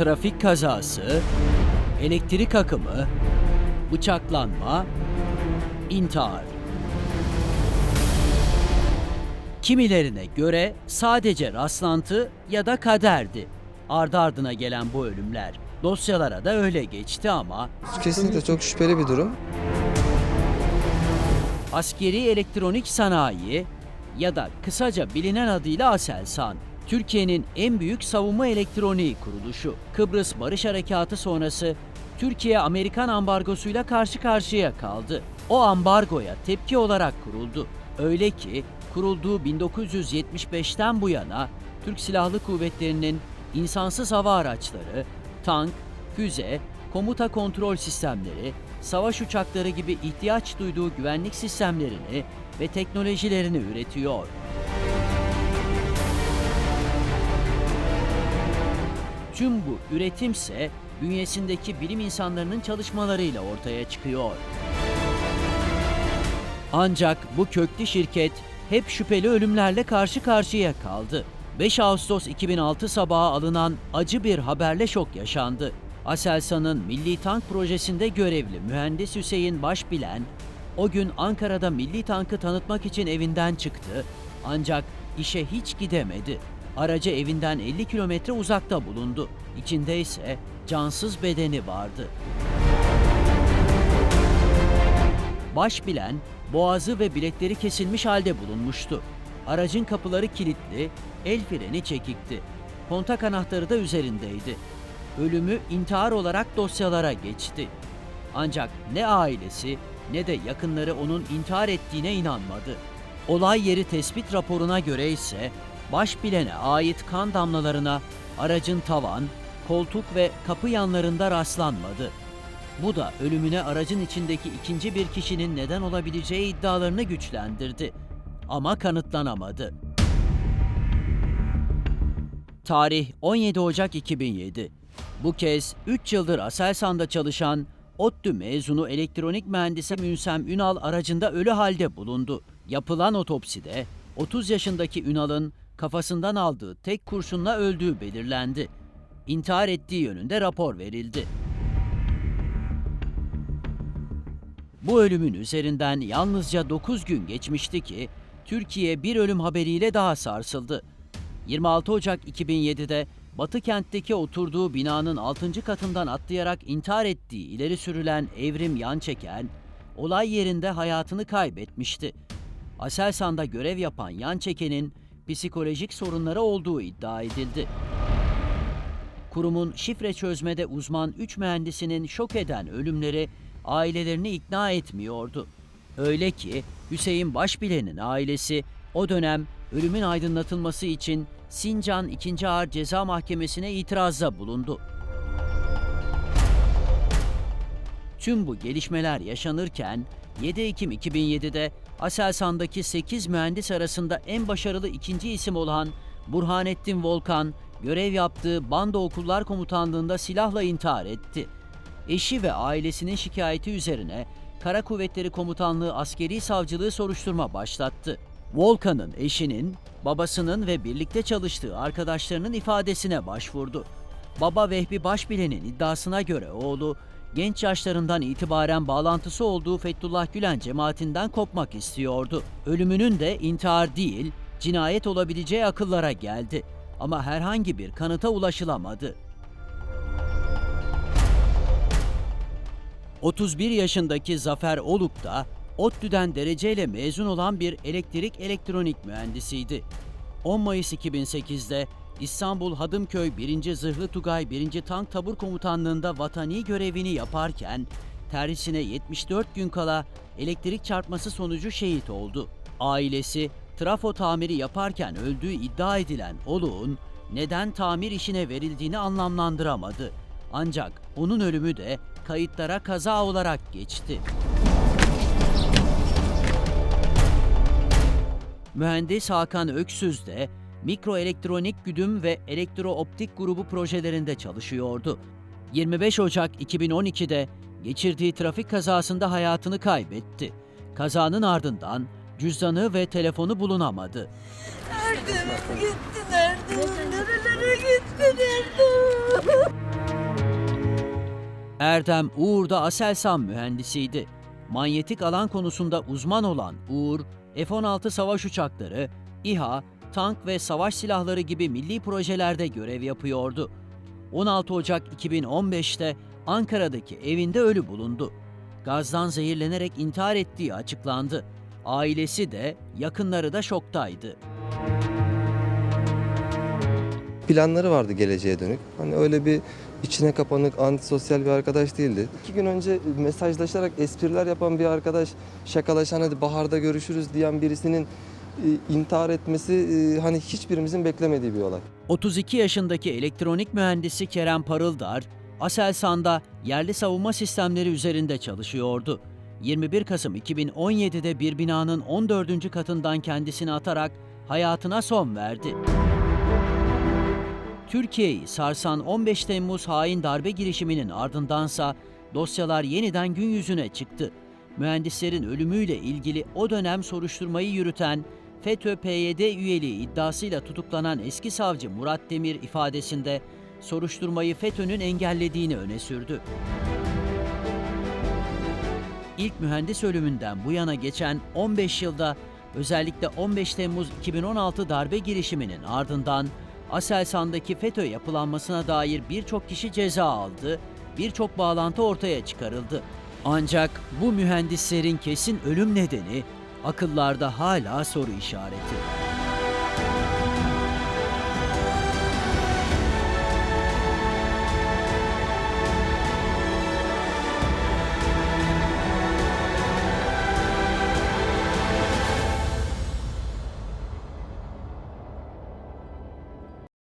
trafik kazası, elektrik akımı, bıçaklanma, intihar. Kimilerine göre sadece rastlantı ya da kaderdi. Ardı ardına gelen bu ölümler. Dosyalara da öyle geçti ama Kesinlikle çok şüpheli bir durum. Askeri Elektronik Sanayi ya da kısaca bilinen adıyla Aselsan, Türkiye'nin en büyük savunma elektroniği kuruluşu. Kıbrıs Barış Harekatı sonrası Türkiye Amerikan ambargosuyla karşı karşıya kaldı. O ambargoya tepki olarak kuruldu. Öyle ki kurulduğu 1975'ten bu yana Türk Silahlı Kuvvetleri'nin insansız hava araçları, tank, füze, komuta kontrol sistemleri, savaş uçakları gibi ihtiyaç duyduğu güvenlik sistemlerini ve teknolojilerini üretiyor. Tüm bu üretimse bünyesindeki bilim insanlarının çalışmalarıyla ortaya çıkıyor. Ancak bu köklü şirket hep şüpheli ölümlerle karşı karşıya kaldı. 5 Ağustos 2006 sabahı alınan acı bir haberle şok yaşandı. Aselsan'ın Milli Tank projesinde görevli mühendis Hüseyin Başbilen, o gün Ankara'da Milli Tank'ı tanıtmak için evinden çıktı ancak işe hiç gidemedi. Aracı evinden 50 kilometre uzakta bulundu. İçinde ise cansız bedeni vardı. Başbilen, boğazı ve bilekleri kesilmiş halde bulunmuştu. Aracın kapıları kilitli, el freni çekikti. Kontak anahtarı da üzerindeydi. Ölümü intihar olarak dosyalara geçti. Ancak ne ailesi ne de yakınları onun intihar ettiğine inanmadı. Olay yeri tespit raporuna göre ise başbilene ait kan damlalarına aracın tavan, koltuk ve kapı yanlarında rastlanmadı. Bu da ölümüne aracın içindeki ikinci bir kişinin neden olabileceği iddialarını güçlendirdi. Ama kanıtlanamadı. Tarih 17 Ocak 2007. Bu kez 3 yıldır Aselsan'da çalışan ODTÜ mezunu elektronik mühendisi Münsem Ünal aracında ölü halde bulundu. Yapılan otopside 30 yaşındaki Ünal'ın kafasından aldığı tek kurşunla öldüğü belirlendi. İntihar ettiği yönünde rapor verildi. Bu ölümün üzerinden yalnızca 9 gün geçmişti ki Türkiye bir ölüm haberiyle daha sarsıldı. 26 Ocak 2007'de Batı kentteki oturduğu binanın 6. katından atlayarak intihar ettiği ileri sürülen Evrim Yançeken, olay yerinde hayatını kaybetmişti. Aselsan'da görev yapan Yançeken'in psikolojik sorunları olduğu iddia edildi. Kurumun şifre çözmede uzman 3 mühendisinin şok eden ölümleri ailelerini ikna etmiyordu. Öyle ki Hüseyin Başbilen'in ailesi o dönem ölümün aydınlatılması için Sincan 2. Ağır Ceza Mahkemesi'ne itirazda bulundu. Tüm bu gelişmeler yaşanırken 7 Ekim 2007'de Aselsan'daki 8 mühendis arasında en başarılı ikinci isim olan Burhanettin Volkan, görev yaptığı Bando Okullar Komutanlığı'nda silahla intihar etti. Eşi ve ailesinin şikayeti üzerine Kara Kuvvetleri Komutanlığı Askeri Savcılığı soruşturma başlattı. Volkan'ın eşinin, babasının ve birlikte çalıştığı arkadaşlarının ifadesine başvurdu. Baba Vehbi Başbilen'in iddiasına göre oğlu, genç yaşlarından itibaren bağlantısı olduğu Fethullah Gülen cemaatinden kopmak istiyordu. Ölümünün de intihar değil, cinayet olabileceği akıllara geldi. Ama herhangi bir kanıta ulaşılamadı. 31 yaşındaki Zafer Oluk da ODTÜ'den dereceyle mezun olan bir elektrik elektronik mühendisiydi. 10 Mayıs 2008'de İstanbul Hadımköy 1. Zırhlı Tugay 1. Tank Tabur Komutanlığı'nda vatani görevini yaparken terhisine 74 gün kala elektrik çarpması sonucu şehit oldu. Ailesi trafo tamiri yaparken öldüğü iddia edilen Oluk'un neden tamir işine verildiğini anlamlandıramadı. Ancak onun ölümü de kayıtlara kaza olarak geçti. Mühendis Hakan Öksüz de mikroelektronik güdüm ve elektrooptik grubu projelerinde çalışıyordu. 25 Ocak 2012'de geçirdiği trafik kazasında hayatını kaybetti. Kazanın ardından cüzdanı ve telefonu bulunamadı. Nerede gitti nerede? Nerelere gitti? Erdem Uğur da Aselsan mühendisiydi. Manyetik alan konusunda uzman olan Uğur, F-16 savaş uçakları, İHA, tank ve savaş silahları gibi milli projelerde görev yapıyordu. 16 Ocak 2015'te Ankara'daki evinde ölü bulundu. Gazdan zehirlenerek intihar ettiği açıklandı. Ailesi de, yakınları da şoktaydı. Planları vardı geleceğe dönük. Hani öyle bir içine kapanık, antisosyal bir arkadaş değildi. İki gün önce mesajlaşarak espriler yapan bir arkadaş, şakalaşan hadi baharda görüşürüz diyen birisinin intihar etmesi e, hani hiçbirimizin beklemediği bir olay. 32 yaşındaki elektronik mühendisi Kerem Parıldar, Aselsan'da yerli savunma sistemleri üzerinde çalışıyordu. 21 Kasım 2017'de bir binanın 14. katından kendisini atarak hayatına son verdi. Türkiye'yi sarsan 15 Temmuz hain darbe girişiminin ardındansa dosyalar yeniden gün yüzüne çıktı. Mühendislerin ölümüyle ilgili o dönem soruşturmayı yürüten FETÖ-PYD üyeliği iddiasıyla tutuklanan eski savcı Murat Demir ifadesinde soruşturmayı FETÖ'nün engellediğini öne sürdü. İlk mühendis ölümünden bu yana geçen 15 yılda özellikle 15 Temmuz 2016 darbe girişiminin ardından Aselsan'daki FETÖ yapılanmasına dair birçok kişi ceza aldı, birçok bağlantı ortaya çıkarıldı. Ancak bu mühendislerin kesin ölüm nedeni akıllarda hala soru işareti.